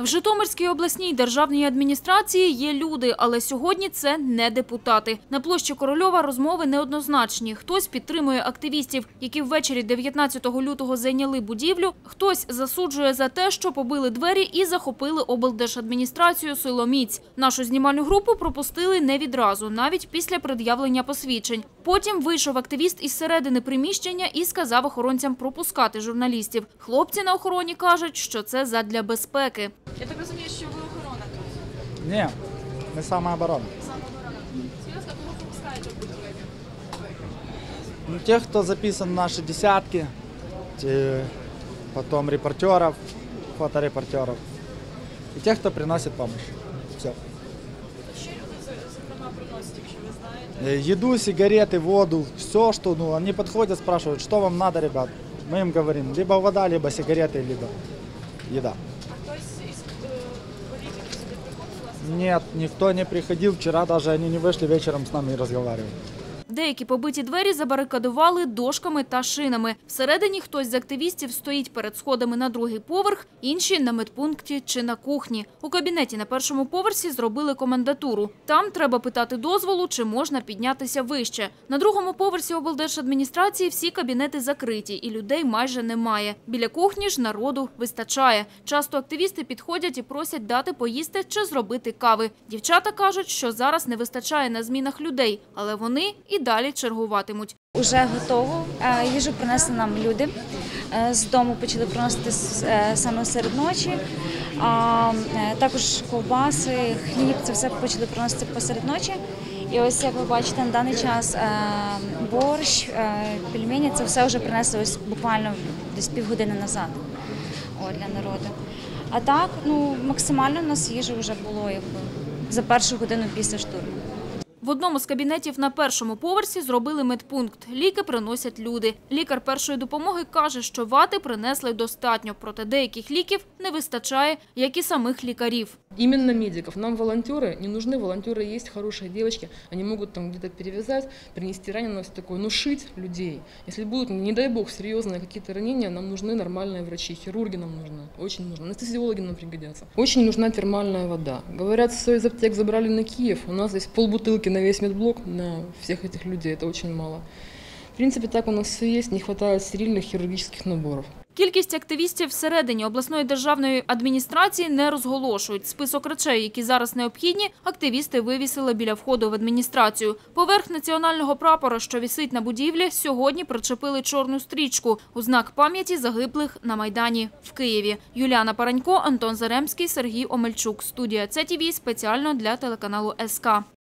В Житомирській обласній державній адміністрації є люди, але сьогодні це не депутати. На площі Корольова розмови неоднозначні. Хтось підтримує активістів, які ввечері 19 лютого зайняли будівлю. Хтось засуджує за те, що побили двері і захопили облдержадміністрацію силоміць. Нашу знімальну групу пропустили не відразу, навіть після пред'явлення посвідчень. Потім вийшов активіст із середини приміщення і сказав охоронцям пропускати журналістів. Хлопці на охороні кажуть, що це задля безпеки. Я так розумію, що ви охорона тут. Ні, ми самооборона. Самооборона. Серйозно, кого пропускаєте в будівлі? Ну, тех, кто записан в наши десятки, те- потом репортеров, фоторепортеров, и тех, кто приносит помощь. Все. Що люди, з- зокрема, приносять, якщо ви знаєте? Еду, сигареты, воду, все, что, ну, они подходят, спрашивают, что вам надо, ребят. Мы им говорим, либо вода, либо сигареты, либо еда. Нет, никто не приходил, вчера даже они не вышли вечером с нами и разговаривали. Деякі побиті двері забарикадували дошками та шинами. Всередині хтось з активістів стоїть перед сходами на другий поверх, інші на медпункті чи на кухні. У кабінеті на першому поверсі зробили комендатуру. Там треба питати дозволу, чи можна піднятися вище. На другому поверсі облдержадміністрації всі кабінети закриті, і людей майже немає. Біля кухні ж народу вистачає. Часто активісти підходять і просять дати поїсти чи зробити кави. Дівчата кажуть, що зараз не вистачає на змінах людей, але вони і далі чергуватимуть. Уже готово. Е, Їжу принесли нам люди. Е, З дому почали приносити е, саме серед ночі. А, Також ковбаси, хліб, це все почали приносити посеред ночі. І ось як ви бачите, на даний час борщ, пельмені, це все вже принесли ось буквально десь півгодини назад для народу. А так, ну максимально у нас їжі вже було якби за першу годину після штурму. В одному з кабінетів на першому поверсі зробили медпункт. Ліки приносять люди. Лікар першої допомоги каже, що вати принесли достатньо, проте деяких ліків не вистачає, як і самих лікарів. Именно медиков. Нам волонтеры не нужны. Волонтеры есть, хорошие девочки. Они могут там где-то перевязать, принести раненого, все такое. Но шить людей. Если будут, не дай бог, серьезные какие-то ранения, нам нужны нормальные врачи. Хирурги нам нужны. Очень нужны. Анестезиологи нам пригодятся. Очень нужна термальная вода. Говорят, все из аптек забрали на Киев. У нас здесь полбутылки на весь медблок, на всех этих людей. Это очень мало. В принципе, так у нас все есть. Не хватает стерильных хирургических наборов. Кількість активістів всередині обласної державної адміністрації не розголошують. Список речей, які зараз необхідні, активісти вивісили біля входу в адміністрацію. Поверх національного прапора, що вісить на будівлі, сьогодні причепили чорну стрічку у знак пам'яті загиблих на Майдані в Києві. Юліана Паранько, Антон Заремський, Сергій Омельчук. Студія ЦТВ спеціально для телеканалу СК.